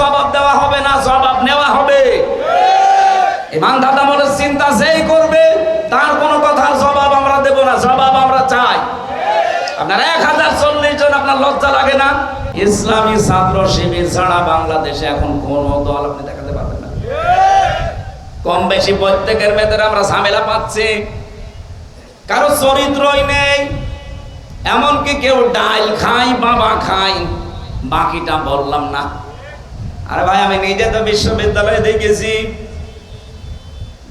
জবাব দেওয়া হবে না, জবাব নেওয়া হবে। ইমান দাদা বলে চিন্তা যেই করবে, তার কোনো কথার জবাব আমরা দেব না, জবাব আমরা চাই। আপনার এক হাজার চল্লিশ জন আপনার লজ্জা লাগে না? ইসলামী ছাত্র শিবির ছাড়া বাংলাদেশে এখন কোন দল আপনি দেখাতে পারবেন না। কম বেশি প্রত্যেকের ভেতরে আমরা ঝামেলা পাচ্ছি। কারও চরিত্রই নেই, এমনকি কেউ ডাল খাই বাবা খাই বাকিটা বললাম না। আরে ভাই, আমি নিজে তো বিশ্ববিদ্যালয়ে দেখেছি।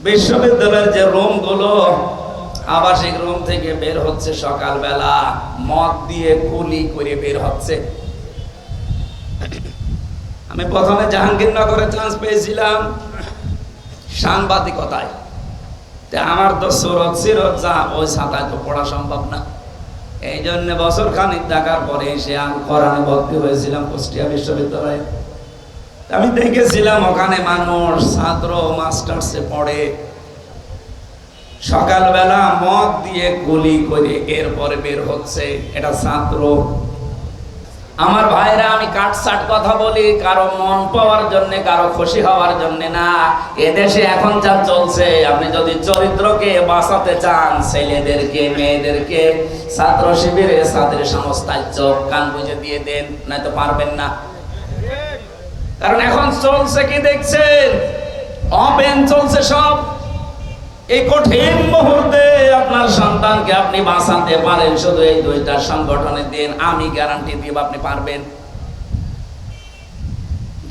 বিশ্ববিদ্যালয়ের যে রুমগুলো আবাসিক রুম থেকে বের হচ্ছে সকালবেলা, মদ দিয়ে কুলি করে বের হচ্ছে। আমি প্রথমে জাহাঙ্গীরনগরে চান্স পেয়েছিলাম, সাংবাদিকতায়। আমার তো সুরত সিরত যা, ওই ছাতায় তো পড়া সম্ভব না। এই জন্য বছর খানিক দেখার পরে এসে আমি কোরআনে ভর্তি হয়েছিলাম কুষ্টিয়া বিশ্ববিদ্যালয়ে। আমি দেখেছিলাম ওখানে মানুষ ছাত্র মাস্টার্সে পড়ে। সকালবেলা মদ দিয়ে গুলি করে এরপরে বের হচ্ছে এটা ছাত্র। আমার ভাইরা, আমি কাটসাট কথা বলি, কারও মন পাওয়ার জন্য, কারও খুশি হওয়ার জন্য না। এদেশে এখন যা চলছে, আপনি যদি চরিত্রকে বাঁচাতে চান, ছেলেদেরকে, মেয়েদেরকে, ছাত্র শিবিরে ছাত্র সংস্থায় চোখ কান বুঝে দিয়ে দেন, নয়তো পারবেন না। কারণ এখন চলছে কি দেখছেন? অপেন চলছে সব। এই কঠিন মুহূর্তে আপনার সন্তানকে আপনি বাঁচাতে পারেন। শুধু এই দুইটা সংগঠনের দিন, আমি গ্যারান্টি দিব, আপনি পারবেন।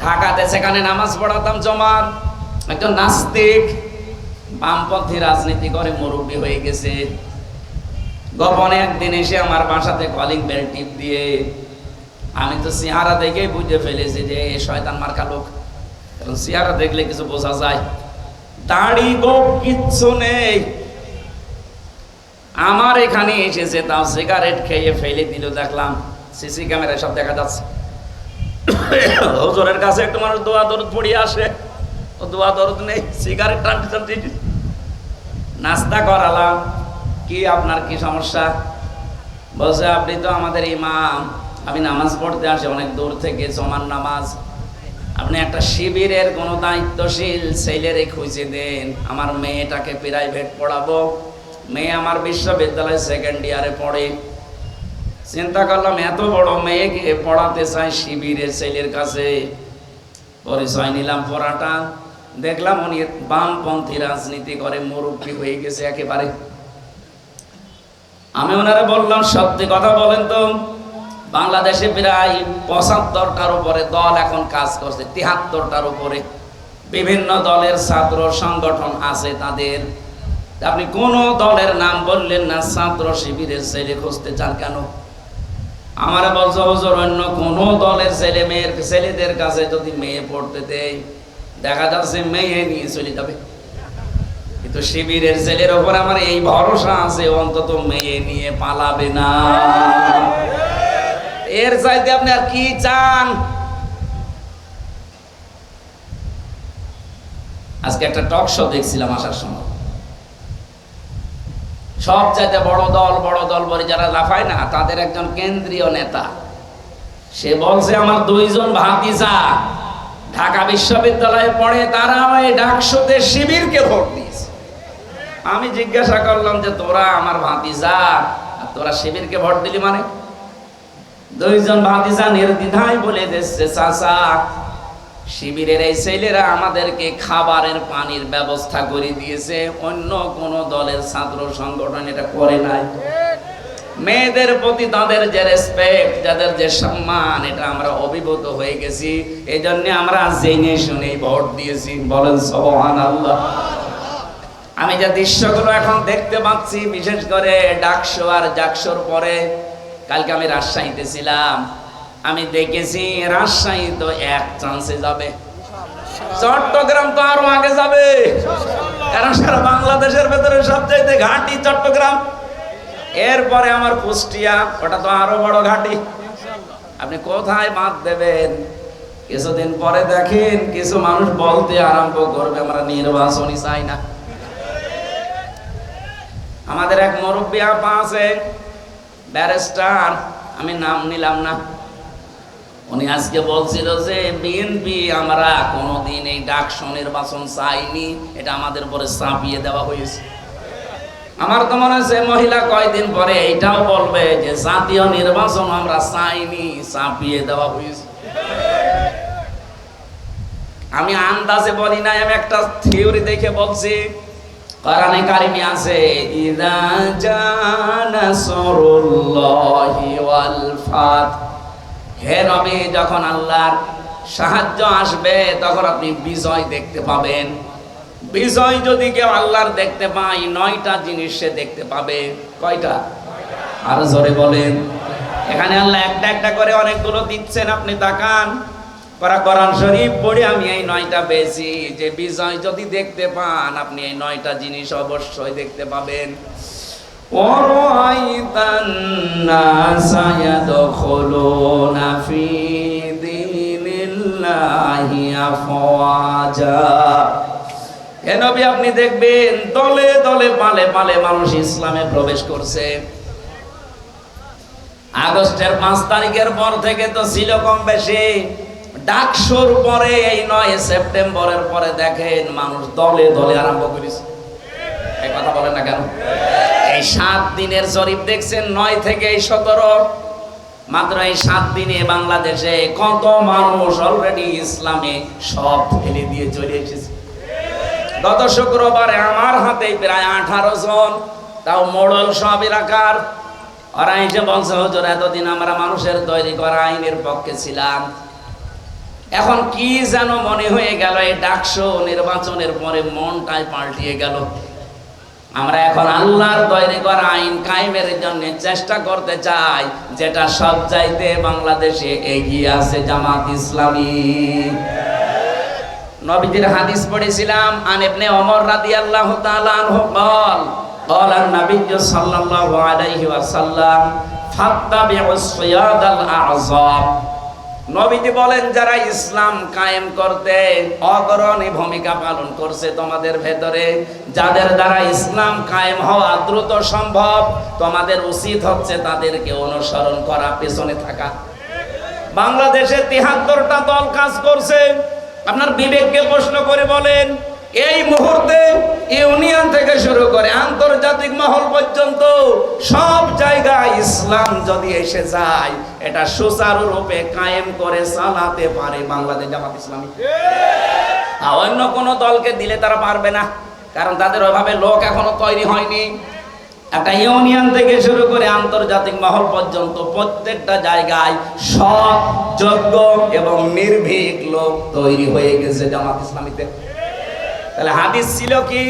ঢাকাতে সেখানে নামাজ পড়াতাম জমার। একজন নাস্তিক, বামপন্থী রাজনীতি করে মুরব্বী হয়ে গেছে। গোপনে একদিন এসে আমার বাসাতে কলিং বেল টিপ দিয়ে আমি তো চেহারা দেখেই বুঝে ফেলেছি যে এ শয়তান মার্কা লোক। কারণ চেহারা দেখলে কিছু বোঝা যায়। দাড়ি গোপ কিচ্ছু নেই। আমার এখানে এসেছে, তাও সিগারেট খেয়ে ফেলে দিল, দেখলাম। সিসি সব দেখা যাচ্ছে। হুজুরের কাছে মানুষ দোয়া দরদ পড়িয়ে আসে। ও দোয়া দরদ নেই, সিগারেট টানতে টানতে নাস্তা করালাম। কি আপনার কি সমস্যা? বলছে, আপনি তো আমাদের ইমাম। আমি নামাজ পড়তে আসি অনেক দূর থেকে জমান নামাজ। আপনি একটা শিবিরের কোনো দায়িত্বশীল ছেলেরে খুঁজে দেন, আমার মেয়েটাকে প্রাইভেট পড়াবো। মেয়ে আমার বিশ্ববিদ্যালয় সেকেন্ড ইয়ারে পড়ে। চিন্তা করলাম, এত বড় মেয়েকে পড়াতে চাই শিবিরের ছেলের কাছে। পরিচয় নিলাম পড়াটা। দেখলাম উনি বামপন্থী রাজনীতি করে, মুরব্বী হয়ে গেছে একেবারে। আমি ওনারা বললাম, সত্যি কথা বলেন তো। বাংলাদেশে প্রায় পঁচাত্তরটার উপরে দল এখন কাজ করছে, তিহাত্তরটার উপরে। বিভিন্ন দলের ছাত্র সংগঠন আছে তাদের। আপনি কোন দলের নাম বললেন না, ছাত্র শিবিরের ছেলে খুঁজতে চান কেন? আমার বলছে, হুজুর, অন্য কোন দলের ছেলে মেয়ের, ছেলেদের কাছে যদি মেয়ে পড়তে দেয় দেখা যাচ্ছে মেয়ে নিয়ে চলে যাবে। কিন্তু শিবিরের ছেলের ওপর আমার এই ভরসা আছে, অন্তত মেয়ে নিয়ে পালাবে না। এর চাইতে আপনি আর কি চান? আজকে একটা টক শো দেখছিলাম আসার সময়। সব চাইতে বড় দল বড় দল বলে যারা লাফায় না, তাদের একজন কেন্দ্রীয় নেতা। সে বলছে, আমার দুইজন ভাতিজা ঢাকা বিশ্ববিদ্যালয়ে পড়ে তারা ওই ডাকসুতে শিবিরকে ভোট দিয়েছে। আমি জিজ্ঞাসা করলাম যে, তোরা আমার ভাতিজা তোরা শিবিরকে ভোট দিলি মানে? দুইজন ভাতিজা নির্দ্বিধায় বলে দিচ্ছে, চাচা, শিবিরের এই ছেলেরা আমাদেরকে খাবারের পানির ব্যবস্থা করে দিয়েছে, অন্য কোন দলের ছাত্র সংগঠন এটা করে নাই। মেয়েদের প্রতি তাদের যে রেসপেক্ট যাদের যে সম্মান, এটা আমরা অভিভূত হয়ে গেছি। এই জন্য আমরা জেনে শুনে ভোট দিয়েছি। বলেন সবহান আল্লাহ আমি যে দৃশ্যগুলো এখন দেখতে পাচ্ছি, বিশেষ করে ডাকশো আর জাকশোর পরে কালকে আমি রাজশাহীতে ছিলাম। আমি দেখেছি রাজশাহী তো এক চান্সে যাবে। চট্টগ্রাম তো আরও আগে যাবে। কারণ সারা বাংলাদেশের ভেতরে সবচাইতে ঘাটি চট্টগ্রাম। এরপরে আমার কুষ্টিয়া, ওটা তো আরও বড় ঘাটি। আপনি কোথায় বাঁধ দেবেন? কিছুদিন পরে দেখেন কিছু মানুষ বলতে আরম্ভ করবে, আমরা নির্বাচনই চাই না। আমাদের এক মুরব্বী আপা আছে ব্যারিস্টার, আমি নাম নিলাম না। উনি আজকে বলছিল যে বিএনপি আমরা কোনোদিন এই ডাকসু নির্বাচন চাইনি, এটা আমাদের উপরে চাপিয়ে দেওয়া হয়েছে। আমার তো মনে হচ্ছে মহিলা কয়দিন পরে এইটাও বলবে যে, জাতীয় নির্বাচন আমরা চাইনি, চাপিয়ে দেওয়া হয়েছে। আমি আন্দাজে বলি নাই, আমি একটা থিওরি দেখে বলছি কোরআনে কারিমে আছে, ইদা জানাসরুল্লাহি ওয়াল ফাত। হে নবী, যখন আল্লাহর সাহায্য আসবে, তখন আপনি বিজয় দেখতে পাবেন। বিজয় যদি কেউ আল্লাহর দেখতে পায়, নয়টা জিনিস সে দেখতে পাবে। কয়টা? আরও জোরে বলেন। এখানে আল্লাহ একটা একটা করে অনেকগুলো দিচ্ছেন, আপনি তাকান। করা কোরআন শরীফ পড়ে আমি এই নয়টা পেয়েছি যে বিজয় যদি দেখতে পান আপনি এই নয়টা জিনিস অবশ্যই দেখতে পাবেন وَرَأَيْتَ النَّاسَ يَدْخُلُونَ فِي دِينِ اللَّهِ أَفْوَاجًا হে নবী আপনি দেখবেন দলে দলে পালে পালে মানুষ ইসলামে প্রবেশ করছে আগস্টের পাঁচ তারিখের পর থেকে তো ছিল কম বেশি ডাকসুর পরে এই নয় সেপ্টেম্বরের পরে দেখেন মানুষ দলে দলে আরম্ভ করেছে। এই কথা বলেন না কেন? এই সাত দিনের জরিপ দেখছেন নয় থেকে সতেরো। মাত্র এই সাত দিনে বাংলাদেশে কত মানুষ অলরেডি ইসলামে সব ফেলে দিয়ে চলে এসেছে। গত শুক্রবারে আমার হাতে প্রায় আঠারো জন, তাও মোড়ল সব এলাকার। ওরা এসে বলছে, হজুর, এতদিন আমরা মানুষের তৈরি করা আইনের পক্ষে ছিলাম। এখন কি যেন মনে হয়ে গেল এই ডাকসো নির্বাচনের পরে মনটাই পাল্টিয়ে গেল আমরা এখন আল্লাহর তৈরি করা আইন কায়েমের জন্য চেষ্টা করতে চাই যেটা সব চাইতে বাংলাদেশে এগিয়ে আছে জামাত ইসলামী নবীজির হাদিস পড়েছিলাম আন ইবনে ওমর রাদিয়াল্লাহু তাআলা আনহু قال قال النبي صلى الله عليه وسلم فاتبعوا الصياد الاعظم নবীজি বলেন, যারা ইসলাম কায়েম করতে অগ্রণী ভূমিকা পালন করছে তোমাদের ভেতরে, যাদের দ্বারা ইসলাম কায়েম হওয়া দ্রুত সম্ভব, তোমাদের উচিত হচ্ছে তাদেরকে অনুসরণ করা, পেছনে থাকা। বাংলাদেশের তিহাত্তরটা দল কাজ করছে। আপনার বিবেককে প্রশ্ন করে বলেন এই মুহূর্তে ইউনিয়ন থেকে শুরু করে আন্তর্জাতিক মহল পর্যন্ত সব জায়গায় ইসলাম যদি এসে যায়, এটা সুচারুরূপে কায়েম করে চালাতে পারে বাংলাদেশ জামাত ইসলামী। আর অন্য কোনো দলকে দিলে তারা পারবে না, কারণ তাদের ওইভাবে লোক এখনও তৈরি হয়নি। একটা ইউনিয়ন থেকে শুরু করে আন্তর্জাতিক মহল পর্যন্ত প্রত্যেকটা জায়গায় সৎ, যোগ্য এবং নির্ভীক লোক তৈরি হয়ে গেছে জামাত ইসলামীতে। তাহলে হাদিস ছিল কি?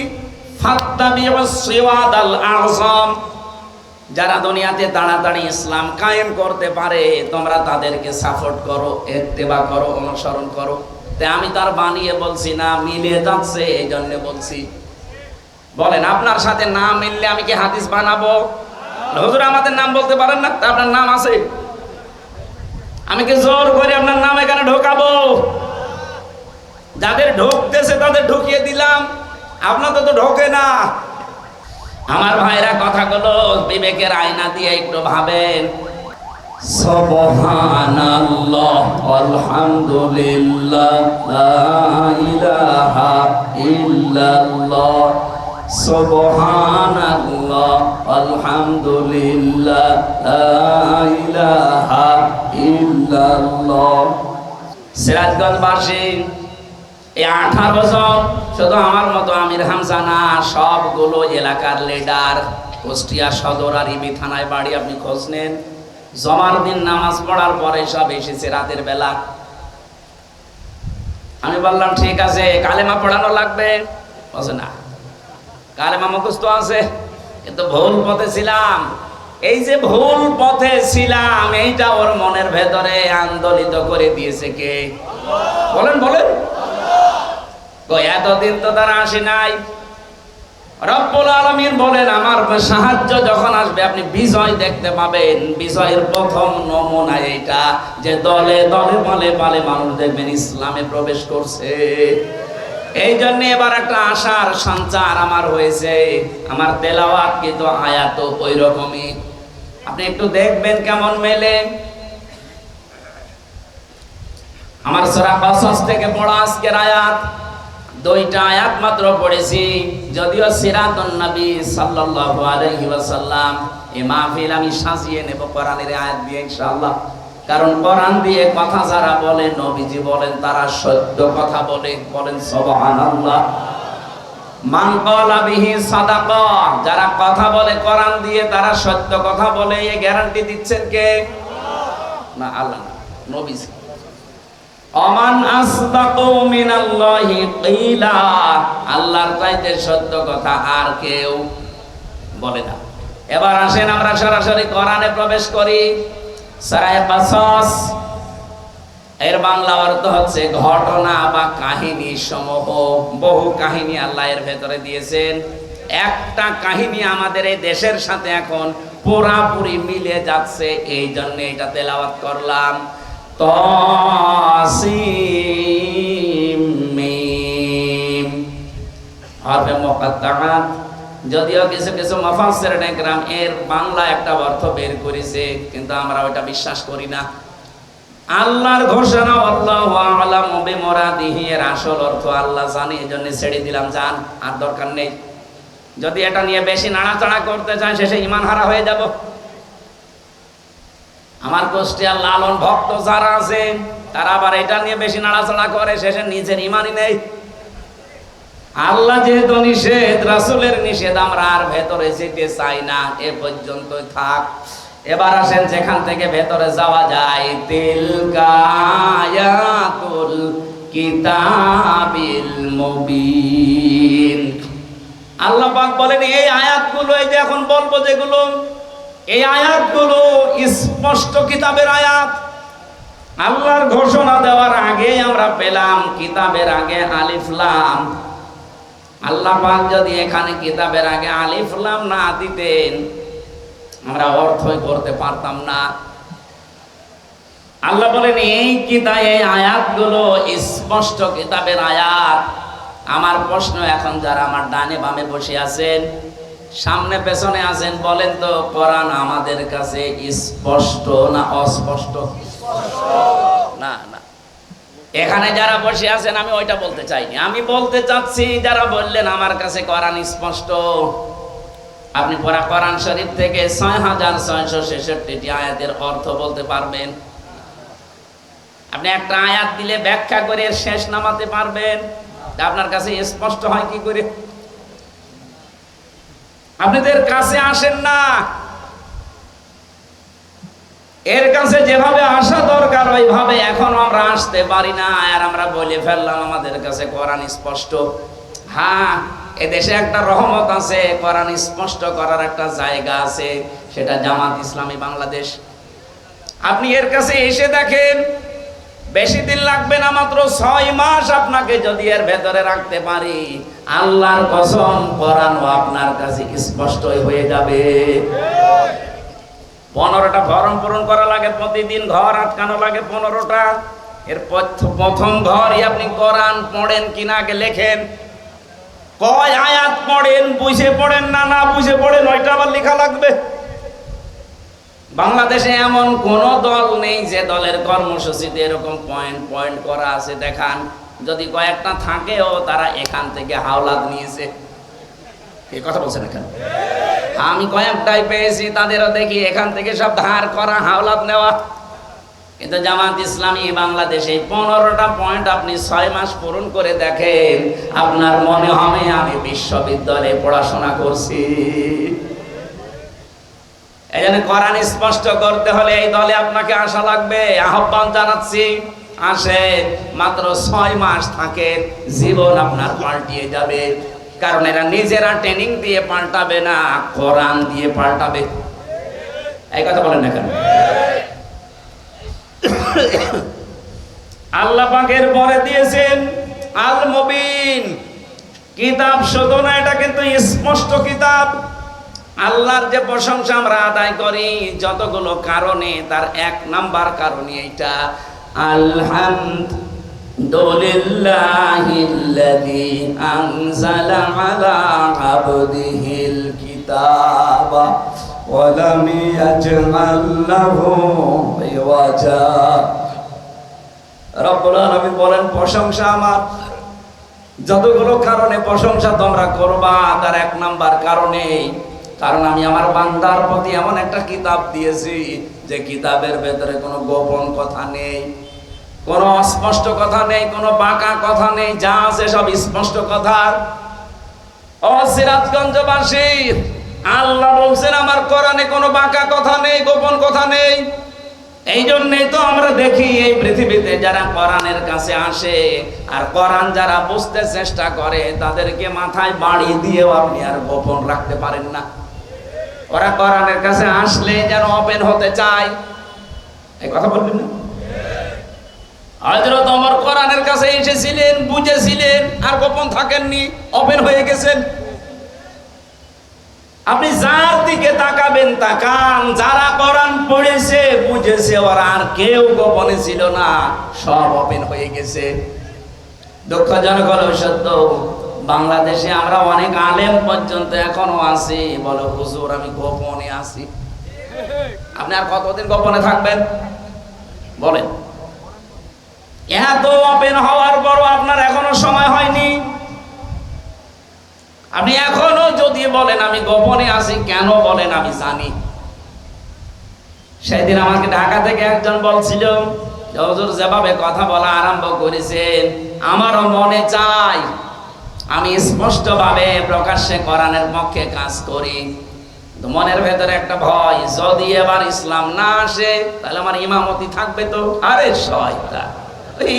যারা দুনিয়াতে তাড়াতাড়ি ইসলাম কায়েম করতে পারে, তোমরা তাদেরকে সাপোর্ট করো ইত্তেবা করো, অনুসরণ করো। তে আমি তার বানিয়ে বলছি, না মিলে যাচ্ছে এই জন্য বলছি। বলেন, আপনার সাথে নাম মিললে আমি কি হাদিস বানাবো? হুজুর, আমাদের নাম বলতে পারেন না? আপনার নাম আছে? আমি কি জোর করে আপনার নাম এখানে ঢোকাবো? যাদের ঢুকতেছে তাদের ঢুকিয়ে দিলাম। আপনাদের তো ঢোকে না। আমার ভাইরা কথাগুলো বিবেকের আয়না দিয়ে একটু ভাবেন। ইল্লাল্লাহ। সিরাজগঞ্জবাসী এই আঠারো জন শুধু আমার মতো আমির হামজা না, সবগুলো এলাকার লিডার কুষ্টিয়া সদর আর ইবি থানায় বাড়ি আপনি খোঁজ নেন। জমার দিন নামাজ পড়ার পরে সব এসেছে রাতের বেলা। আমি বললাম, ঠিক আছে, কালেমা পড়ানো লাগবে? বলছে, না। কালেমা মুখস্থ আছে, কিন্তু ভুল পথে ছিলাম। এই যে ভুল পথে ছিলাম, এইটা ওর মনের ভেতরে আন্দোলিত করে দিয়েছে কে? বলেন বলেন। এতদিন তো তারা আসে নাই। রব্বুল আলমিন বলেন, আমার সাহায্য যখন আসবে, আপনি বিজয় দেখতে পাবেন। বিজয়ের প্রথম নমুনা এটা যে দলে দলে পালে পালে মানুষ দেখবেন ইসলামে প্রবেশ করছে। এই জন্য এবার একটা আশার সঞ্চার আমার হয়েছে। আমার তেলাওয়াত কিন্তু আয়াত ওই রকমই আপনি একটু দেখবেন কেমন মেলে। আমার সূরা কসস থেকে পড়া আজকের আয়াত। দুইটা আয়াত মাত্র পড়েছি, যদিও সিরাতুন নবী সাল্লাল্লাহু আলাইহি ওয়াসাল্লাম এই মাহফিল আমি সাজিয়ে নেব কোরআনের আয়াত দিয়ে ইনশাআল্লাহ। কারণ কোরআন দিয়ে কথা যারা বলে, নবীজি বলেন, তারা সত্য কথা বলে, বলেন সুবহানাল্লাহ। মান ক্বালা বিহি সাদাকা, যারা কথা বলে কোরআন দিয়ে, তারা সত্য কথা বলে এই গ্যারান্টি দিচ্ছেন কে? না, আল্লাহ নবীজি। অমান আসদাকু মিনাল্লাহি কিলা। আল্লাহর চাইতে সত্য কথা আর কেউ বলে না। এবার আসেন আমরা সরাসরি কোরআনে প্রবেশ করি। সূরা কাসাস। এর বাংলা অর্থ হচ্ছে ঘটনা বা কাহিনী সমূহ। বহু কাহিনী আল্লাহ এর ভেতরে দিয়েছেন। একটা কাহিনী আমাদের এই দেশের সাথে এখন পুরাপুরি মিলে যাচ্ছে। এই জন্য এটা তেলাওয়াত করলাম। হরফে মুকাত্তাআত যদিও কিছু কিছু মুফাসসির নেকরাম এর বাংলা একটা অর্থ বের করেছে, কিন্তু আমরা ওটা বিশ্বাস করি না। আল্লাহর ঘোষণা আল্লাহু আ'লামু বিমুরাদিহি এর আসল অর্থ আল্লাহ জানে, এজন্য ছেড়ে দিলাম জান আর দরকার নেই। যদি এটা নিয়ে বেশি নাড়াচাড়া করতে চান শেষে ইমান হারা হয়ে যাব। আমার কুষ্টিয়ার লালন ভক্ত যারা আছে, তারা আবার এটা নিয়ে বেশি নাড়াচাড়া করে, শেষে নিজের ইমানই নেই। আল্লাহ যেহেতু নিষেধ, রাসূলের নিষেধ, আমরা আর ভেতরে যেতে চাই না, এ পর্যন্ত থাক। এবার আসেন যেখান থেকে ভেতরে যাওয়া যায়। তিল কায়াতুল কিতাবিল মুবিন। আল্লাহ পাক বলেন, এই আয়াতগুলো এই যে এখন বলব যেগুলো এই আয়াতগুলো স্পষ্ট কিতাবের আয়াত। আল্লাহর ঘোষণা দেওয়ার আগে আমরা পেলাম কিতাবের আগে আলিফলাম আল্লাহ পাক যদি এখানে কিতাবের আগে আলিফলাম না দিতেন, আমরা অর্থই করতে পারতাম না। আল্লাহ বলেন, এই কিতাব এই আয়াতগুলো স্পষ্ট কিতাবের আয়াত। আমার প্রশ্ন এখন যারা আমার ডানে বামে বসে আছেন সামনে পেছনে আছেন বলেন তো, কোরআন আমাদের কাছে স্পষ্ট না অস্পষ্ট? না না। এখানে যারা বসে আছেন, আমি ওইটা বলতে চাইনি। আমি বলতে চাচ্ছি, যারা বললেন আমার কাছে কোরআন স্পষ্ট, আপনি পড়া কোরআন শরীফ থেকে ছয় হাজার ছয়শো ছেষট্টিটি আয়াতের অর্থ বলতে পারবেন। আপনি একটা আয়াত দিলে ব্যাখ্যা করে শেষ নামাতে পারবেন। আপনার কাছে স্পষ্ট হয় কি করে? আপনাদের কাছে আসেন না। এর কাছে যেভাবে আসা দরকার, ওইভাবে এখন আমরা আসতে পারি না। আর আমরা বলে ফেললাম আমাদের কাছে কোরআন স্পষ্ট। হ্যাঁ এদেশে একটা রহমত আছে, কোরআন স্পষ্ট করার একটা জায়গা আছে, সেটা জামাত ইসলামী বাংলাদেশ। আপনি এর কাছে এসে দেখেন বেশি দিন লাগবে না মাত্র ছয় মাস আপনাকে যদি এর ভেতরে রাখতে পারি। আল্লাহর কসম, কোরআনও আপনার কাছে স্পষ্টই হয়ে যাবে। পনেরোটা ফর্ম পূরণ করা লাগে প্রতিদিন, ঘর আটকানো লাগে পনেরোটা। এর প্রথ- প্রথম ঘরই আপনি কোরআন পড়েন কিনা আগে লেখেন। কয় আয়াত পড়েন, বুঝে পড়েন না না বুঝে পড়েন ওইটা আবার লেখা লাগবে। বাংলাদেশে এমন কোন দল নেই যে দলের কর্মসূচিতে এরকম পয়েন্ট পয়েন্ট করা আছে। দেখান, যদি কয়েকটা থাকেও তারা এখান থেকে হাওলাত নিয়েছে। এই কথা বলছেন এখানে আমি কয়েকটাই পেয়েছি, তাদেরও দেখি এখান থেকে সব ধার করা, হাওলাত নেওয়া। কিন্তু জামাত ইসলামী বাংলাদেশে পনেরোটা পয়েন্ট আপনি ছয় মাস পূরণ করে দেখেন, আপনার মনে হবে আমি বিশ্ববিদ্যালয়ে পড়াশোনা করছি। এই জন্য কোরআন স্পষ্ট করতে হলে এই দলে আপনাকে আসা লাগবে। আহ্বান জানাচ্ছি আসে মাত্র ছয় মাস থাকেন জীবন আপনার পাল্টিয়ে যাবে। কারণ এরা নিজেরা ট্রেনিং দিয়ে পাল্টাবে না, কোরআন দিয়ে পাল্টাবে। এই কথা বলেন না কেন? আল্লাহ পাকের পরে দিয়েছেন আল মুবিন কিতাব শুধু না এটা কিন্তু স্পষ্ট কিতাব। আল্লাহর যে প্রশংসা আমরা আদায় করি, যতগুলো কারণে, তার এক নাম্বার কারণে এটা আলহামদুলিল্লাহিল্লাযী আনজালা আলা আবদিহিল কিতাবা, ওয়া লাম ইয়াজআল লাহু ইওয়াজা। রব্বুল আলামিন বলেন, প্রশংসা আমার। যতগুলো কারণে প্রশংসা তোমরা করবা, তার এক নাম্বার কারণে কারণ আমি আমার বান্দার প্রতি এমন একটা কিতাব দিয়েছি যে কিতাবের ভেতরে কোনো গোপন কথা নেই, কোনো অস্পষ্ট কথা নেই, কোনো বাঁকা কথা নেই, যা আছে সব স্পষ্ট কথা। ও সিরাজগঞ্জবাসী, আল্লাহ বলছেন আমার কোরআনে কোনো বাঁকা কথা নেই, গোপন কথা নেই। এই জন্যই তো আমরা দেখি এই পৃথিবীতে যারা কোরআনের কাছে আসে আর কোরআন যারা বুঝতে চেষ্টা করে, তাদেরকে মাথায় বাড়ি দিয়েও আপনি আর গোপন রাখতে পারেন না। ওরা কোরআনের কাছে আসলে যেন ওপেন হতে চায়। এই কথা বলবেন না? হজরত অমর কোরআনের কাছে এসেছিলেন, বুঝেছিলেন, আর গোপন থাকেননি, ওপেন হয়ে গেছেন। আপনি যার দিকে তাকাবেন, তাকান, যারা কোরআন পড়েছে, বুঝেছে, ওরা আর কেউ গোপনে ছিল না, সব ওপেন হয়ে গেছে। দুঃখজনক হলো সত্য। বাংলাদেশে আমরা অনেক আলেম পর্যন্ত এখনও আছি। বলো, হুজুর, আমি গোপনে আছি। আপনি আর কতদিন গোপনে থাকবেন? বলেন। এত ওপেন হওয়ার পরও আপনার এখনও সময় হয়নি। আপনি এখনও যদি বলেন, আমি গোপনে আছি কেন বলেন, আমি জানি। সেদিন আমাকে ঢাকা থেকে একজন বলছিল হুজুর, যেভাবে কথা বলা আরম্ভ করেছেন, আমারও মনে চাই। আমি স্পষ্টভাবে প্রকাশ্যে কোরআনের পক্ষে কাজ করি। মনের ভেতরে একটা ভয়, যদি এবার ইসলাম না আসে, তাহলে আমার ইমামতি থাকবে তো? আরে শয়তান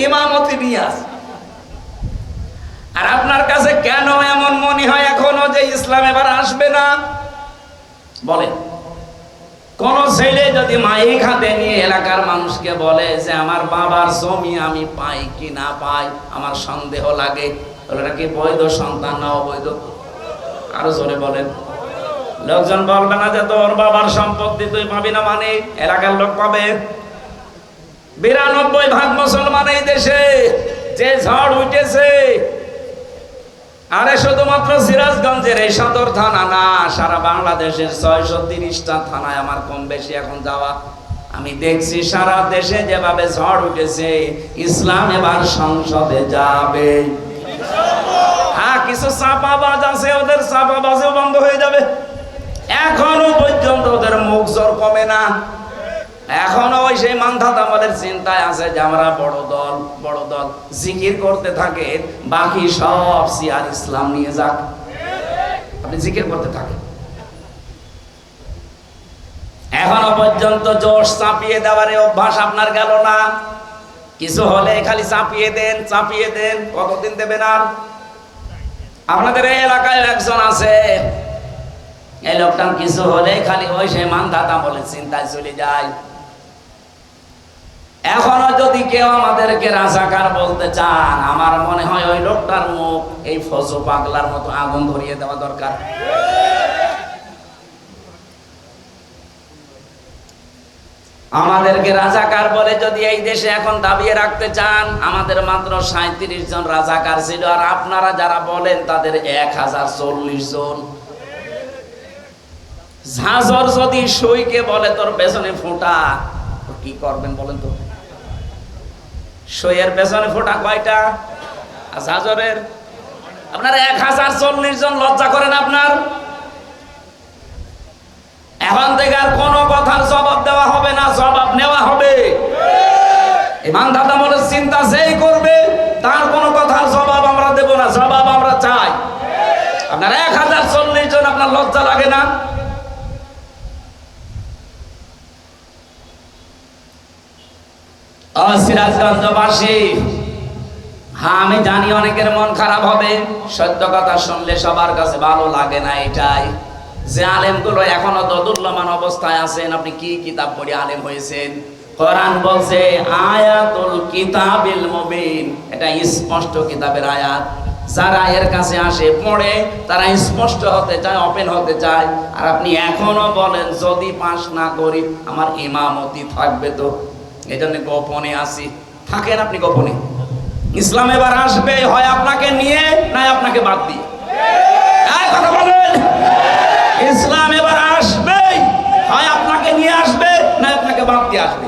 ইমামতি নিয়ে আস। আর আপনার কাছে কেন এমন মনে হয় এখনও যে ইসলাম এবার আসবে না? বলেন, কোন ছেলে যদি মাইক হাতে নিয়ে এলাকার মানুষকে বলে যে, আমার বাবার জমি আমি পাই কি না পাই, আমার সন্দেহ লাগে কি বৈধ, সন্তান না অবৈধ? আরও জোরে বলেন। লোকজন বলবে না যে তোর বাবার সম্পত্তি তুই পাবি না মানে এলাকার লোক পাবে। বিরানব্বই ভাগ মুসলমান এই দেশে, যে ঝড় উঠেছে, আরে শুধুমাত্র সিরাজগঞ্জের এই সদর থানা না, সারা বাংলাদেশের ছয়শো তিরিশটা থানায় আমার কম বেশি এখন যাওয়া। আমি দেখছি সারা দেশে যেভাবে ঝড় উঠেছে, ইসলাম এবার সংসদে যাবে। কিছু চাপাবাজ আছে, ওদের চাপাবাজও বন্ধ হয়ে যাবে। এখনও পর্যন্ত ওদের মুখ জোর কমে না। এখনও ওই সেই মান্ধাত আমাদের চিন্তায় আছে যে আমরা বড় দল বড় দল। জিকির করতে থাকে, বাকি সব সিয়ার ইসলাম নিয়ে যাক। আপনি জিকির করতে থাকেন। এখনও পর্যন্ত জোশ চাপিয়ে দেওয়ার অভ্যাস আপনার গেল না। কিছু হলে খালি চাপিয়ে দেন চাপিয়ে দেন, কতদিন দেবেন আর? আপনাদের এই এলাকায় একজন আছে। এই লোকটার কিছু হলে খালি ওই সে মান দাদা বলে চিন্তায় চলে যায়। এখনও যদি কেউ আমাদেরকে রাজাকার বলতে চান, আমার মনে হয় ওই লোকটার মুখ এই ফসু পাগলার মতো আগুন ধরিয়ে দেওয়া দরকার। আমাদেরকে রাজাকার বলে যদি এই দেশে এখন দাবিয়ে রাখতে চান, আমাদের মাত্র সাঁত্রিশ জন রাজাকার ছিল, আর আপনারা যারা বলেন তাদের এক হাজার চল্লিশ জন। ঝাঁঝর যদি সইকে বলে, তোর পেছনে ফোঁটা কি করবেন বলেন তো? সইয়ের পেছনে ফোঁটা কয়টা? ঝাঁঝরের? আপনার এক হাজার চল্লিশ জন লজ্জা করেন আপনার? এখন থেকে আর কোনো কথার জবাব দেওয়া হবে না জবাব নেওয়া হবে ইমান দাদা মনে চিন্তা যেই করবে, তার কোনো কথার জবাব আমরা দেব না, জবাব আমরা চাই। আপনার এক হাজার চল্লিশ জন আপনার লজ্জা লাগে না? হ্যাঁ আমি জানি অনেকের মন খারাপ হবে। সত্য কথা শুনলে সবার কাছে ভালো লাগে না এটাই। যে আলেমগুলো এখনও দদুল্যমান অবস্থায় আছেন, আপনি কি কিতাব পড়ে আলেম হয়েছেন? কোরআন বলছে, আয়াতুল কিতাবিল মুবিন। এটা স্পষ্ট কিতাবের আয়াত। যারা এর কাছে আসে, পড়ে, তারা স্পষ্ট হতে চায় ওপেন হতে চায়। আর আপনি এখনও বলেন, যদি পাস না করি, আমার ইমামতি থাকবে তো? এই জন্য গোপনে আসি থাকেন আপনি গোপনে? ইসলাম এবার আসবে, হয় আপনাকে নিয়ে না আপনাকে বাদ দিয়ে। কথা বলেন। ইসলাম এবার আসবে, হয় আপনাকে নিয়ে আসবে না আপনাকে বাদ দিয়ে আসবে।